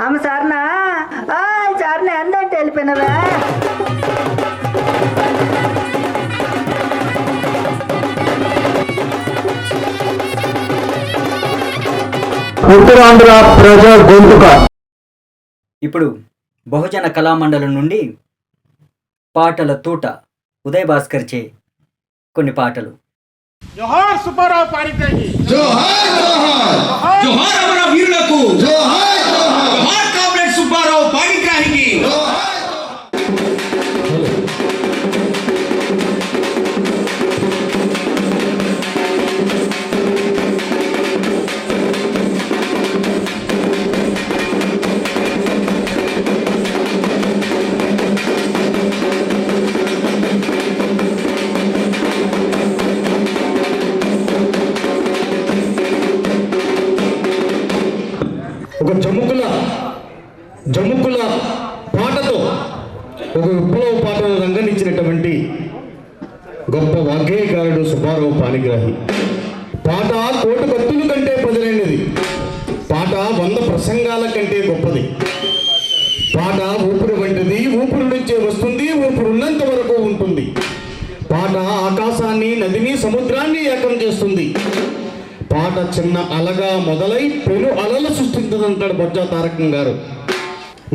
అమ్మ సార్నా? సార్ని ఎందంటే వెళ్ళిపోయినవే. ఉత్తరాంధ్ర ప్రజా గొంతుక. ఇప్పుడు బహుజన కళామండలం నుండి పాటల తూట ఉదయ్ భాస్కర్ చే కొన్ని పాటలు. జోహార్ సుబ్బారావు జోహార్ జోహార్! ఒక జముకుల జముకుల పాటతో ఒక విప్లవ పాటను రంగనిచ్చినటువంటి గొప్ప వాగ్గేయకారుడు సుబ్బారావు పాణిగ్రాహి పాట కోటి కత్తుల కంటే పదులైనది పాట వంద ప్రసంగాల కంటే గొప్పది. పాట ఊపిరి వంటిది ఊపిరి నుంచే వస్తుంది ఊపిరి ఉన్నంత వరకు ఉంటుంది. పాట ఆకాశాన్ని నదిని సముద్రాన్ని ఏకం చేస్తుంది. మాట చిన్న అలగా మొదలై పెను అలలు సృష్టించదంటాడు బొజ్జా తారకం గారు.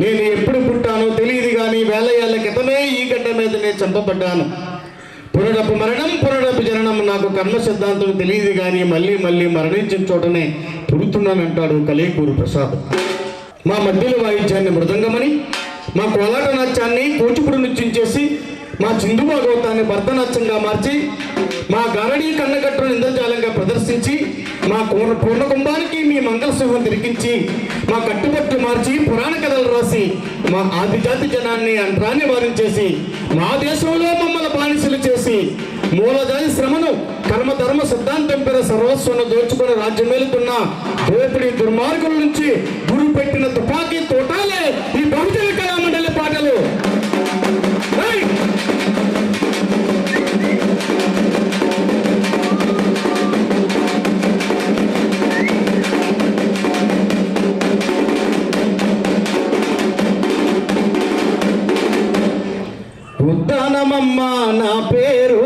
నేను ఎప్పుడు పుట్టానో తెలియదు కానీ వేల ఏళ్ళ క్రితమే ఈ గడ్డ మీద నేను చంపబడ్డాను. పునరపు మరణం పునరపు జననం నాకు కర్మ సిద్ధాంతం తెలియదు కానీ మళ్ళీ మళ్ళీ మరణించిన చోటనే పుడుతున్నానంటాడు కలేకూరు ప్రసాద్. మా మధ్యలో వాయిద్యాన్ని మృదంగమని మా కోలాట నాట్యాన్ని కూచిపుడు నృత్యం చేసి మా చిందు భాగవతాన్ని భరతనాట్యంగా మార్చి మా గారడీ కన్నగట్టును ఇంద్రజాలంగా ప్రదర్శించి మా కూర పూర్ణ కుంభానికి మీ మంగళసింహం తిరిగించి మా కట్టుబట్టు మార్చి పురాణ కథలు రాసి మా ఆదిజాతి జనాన్ని అంట్రాన్ని వారించేసి మా దేశంలో మమ్మల్ని బానిసలు చేసి మూలజాతి శ్రమను కర్మధర్మ సిద్ధాంతం పేర సర్వస్వను దోచుకుని రాజ్యం మేలుతున్న దోపిడి దుర్మార్గుల నుంచి గురు పెట్టిన తుపాకీ తోటాలే ఈ బహుజన ఉద్యమమ్మ నా పేరు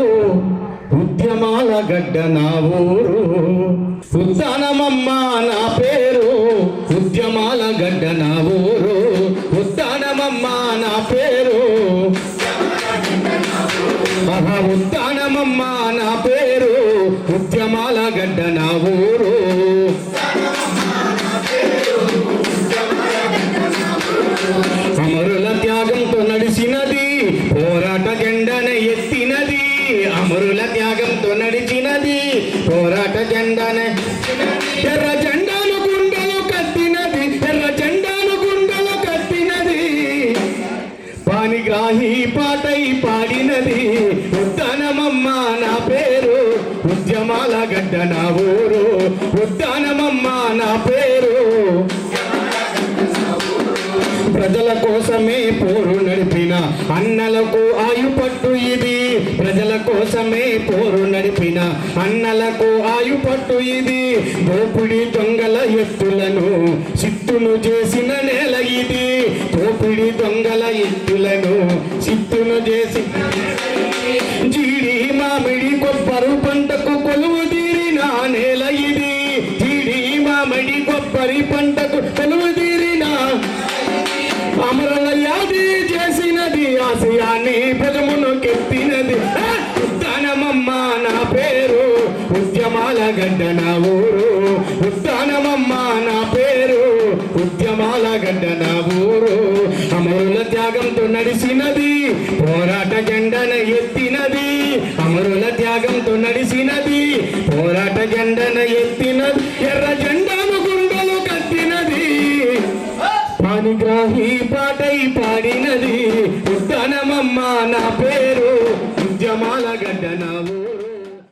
ఉద్యమాల గడ్డ నా ఊరు. ఉద్దానమమ్మ నా పేరు ఉద్యమాల గడ్డ నా ఊరు. ఉద్దానమమ్మ నా పేరు మహా ఉద్దానమమ్మ నా పేరు ఉద్యమాల గడ్డ నా ఊరు. పాడినది ఉద్దానమమ్మ నా పేరు. ఉద్యమాల గడ్డ నా ఊరు. ఉద్దానమమ్మ నా పేరు. ప్రజల కోసమే పోరు నడిపిన అన్నలకు ఆయుపట్టు ఇది. ప్రజల కోసమే పోరు నడిపిన అన్నలకు ఆయుపట్టు ఇది. దోపిడి దొంగల ఎత్తులను సిట్టును చేసిన నేల ఇది. దోపిడి దొంగల ఎత్తులను సిట్టును చేసి జీడి మామిడి కొబ్బరు పంటకు కొలువు తీరిన నేల ఇది జీడి మామిడి కొబ్బరి పంటకు కొలువు తీరిన అమరుల యాది చేసినది ఆశయాన్ని ప్రజమును కెత్తినది ఆ! నా పేరు ఉద్యమాల గడ్డ నా ఊరు నడిసినది నడిచినది పోరాట జెండన ఎత్తినది అమరుల త్యాగంతో నడిచినది పోరాట జెండన ఎత్తినది ఎర్ర జెండాను గుండెలు కత్తినది పానిగ్రాహి పాటై పాడినది ఉద్దనమమ్మ నా పేరు ఉద్యమాల గడ్డ నావు